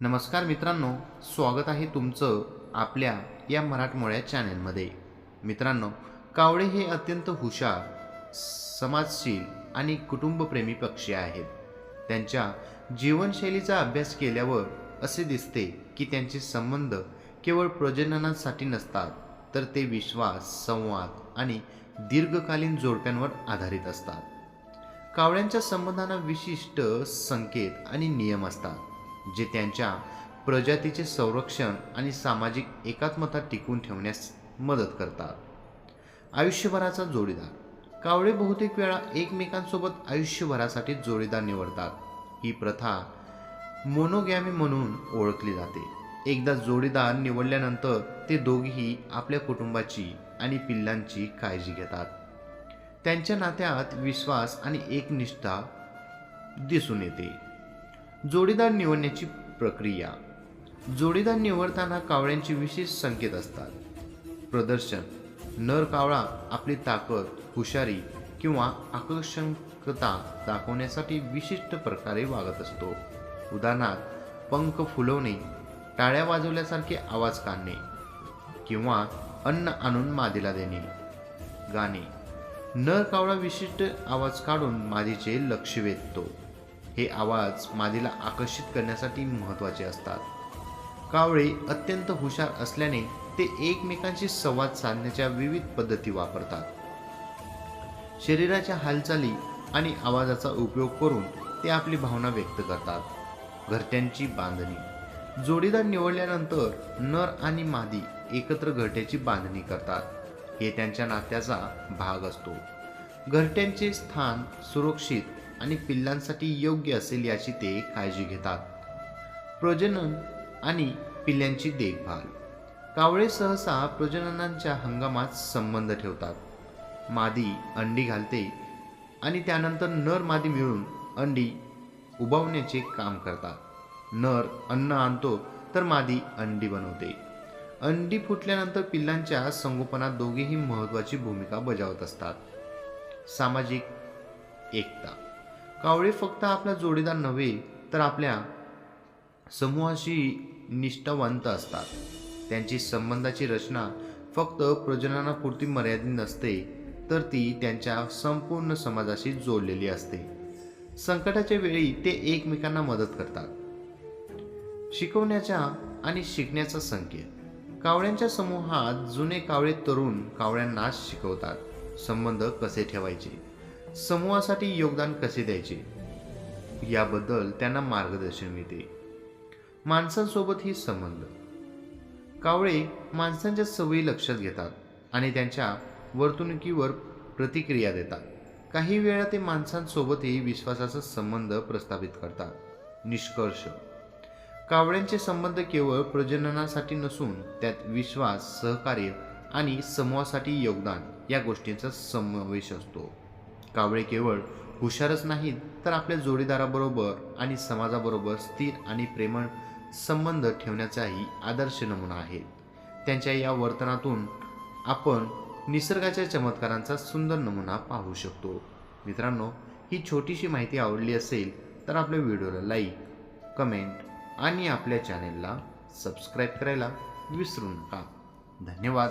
नमस्कार मित्रांनो स्वागत आहे तुमचं आपल्या या मराठमोळ्या चॅनेलमध्ये. मित्रांनो कावळे हे अत्यंत हुशार समाजशील आणि कुटुंबप्रेमी पक्षी आहेत. त्यांच्या जीवनशैलीचा अभ्यास केल्यावर असे दिसते की त्यांचे संबंध केवळ प्रजननासाठी नसतात तर ते विश्वास संवाद आणि दीर्घकालीन जोडप्यांवर आधारित असतात. कावळ्यांच्या संबंधांना विशिष्ट संकेत आणि नियम असतात. जे त्यांच्या प्रजातीचे संरक्षण आणि सामाजिक एकात्मता टिकून ठेवण्यास मदत करतात. आयुष्यभराचा जोडीदार. कावळे बहुतेक वेळा एकमेकांसोबत आयुष्यभरासाठी जोडीदार निवडतात. ही प्रथा मोनोगॅमी म्हणून ओळखली जाते. एकदा जोडीदार निवडल्यानंतर ते दोघेही आपल्या कुटुंबाची आणि पिल्लांची काळजी घेतात. त्यांच्या नात्यात विश्वास आणि एकनिष्ठा दिसून येते. जोडीदार निवडण्याची प्रक्रिया. जोडीदार निवडताना कावळ्यांचे विशेष संकेत असतात. प्रदर्शन नर कावळा आपली ताकद हुशारी किंवा आकर्षकता दाखवण्यासाठी विशिष्ट प्रकारे वागत असतो. उदाहरणार्थ पंख फुलवणे टाळ्या वाजवल्यासारखे आवाज काढणे किंवा अन्न आणून मादीला देणे. गाणे नर कावळा विशिष्ट आवाज काढून मादीचे लक्ष वेधतो. हे आवाज मादीला आकर्षित करण्यासाठी महत्त्वाचे असतात. कावळे अत्यंत हुशार असल्याने ते एकमेकांशी संवाद साधण्याच्या विविध पद्धती वापरतात. शरीराच्या हालचाली आणि आवाजाचा उपयोग करून ते आपली भावना व्यक्त करतात. घरट्यांची बांधणी. जोडीदार निवडल्यानंतर नर आणि मादी एकत्र घरट्याची बांधणी करतात. हे त्यांच्या नात्याचा भाग असतो. घरट्यांचे स्थान सुरक्षित आणि पिल्लांसाठी योग्य असेल याची ते काळजी घेतात. प्रजनन आणि पिल्लांची देखभाल. कावळे सहसा प्रजननांच्या हंगामात संबंध ठेवतात. मादी अंडी घालते आणि त्यानंतर नर मादी मिळून अंडी उभवण्याचे काम करतात. नर अन्न आणतो तर मादी अंडी बनवते. अंडी फुटल्यानंतर पिल्लांच्या संगोपनात दोघेही महत्त्वाची भूमिका बजावत असतात. सामाजिक एकता. कावळे फक्त आपला जोडीदार नव्हे तर आपल्या समूहाशी निष्ठावंत असतात. त्यांची संबंधाची रचना फक्त प्रजननापुरती मर्यादित नसते तर ती त्यांच्या संपूर्ण समाजाशी जोडलेली असते. संकटाच्या वेळी ते एकमेकांना मदत करतात. शिकवण्याच्या आणि शिकण्याचा संकेत. कावळ्यांच्या समूहात जुने कावळे तरुण कावळ्यांना शिकवतात. संबंध कसे ठेवायचे? समूहासाठी योगदान कसे द्यायचे? याबद्दल त्यांना मार्गदर्शन मिळते. माणसांसोबतही संबंध. कावळे माणसांच्या सवयी लक्षात घेतात आणि त्यांच्या वर्तणुकीवर प्रतिक्रिया देतात. काही वेळा ते माणसांसोबतही विश्वासाचा संबंध प्रस्थापित करतात. निष्कर्ष. कावळ्यांचे संबंध केवळ प्रजननासाठी नसून त्यात विश्वास सहकार्य आणि समूहासाठी योगदान या गोष्टींचा समावेश असतो. कावळे केवळ हुशारच नाहीत तर आपल्या जोडीदाराबरोबर आणि समाजाबरोबर स्थिर आणि प्रेमळ संबंध ठेवण्याचाही आदर्श नमुना आहेत त्यांच्या या वर्तनातून आपण निसर्गाच्या चमत्कारांचा सुंदर नमुना पाहू शकतो. मित्रांनो ही छोटीशी माहिती आवडली असेल तर आपल्या व्हिडिओला लाईक कमेंट आणि आपल्या चॅनेलला सबस्क्राईब करायला विसरू नका. धन्यवाद.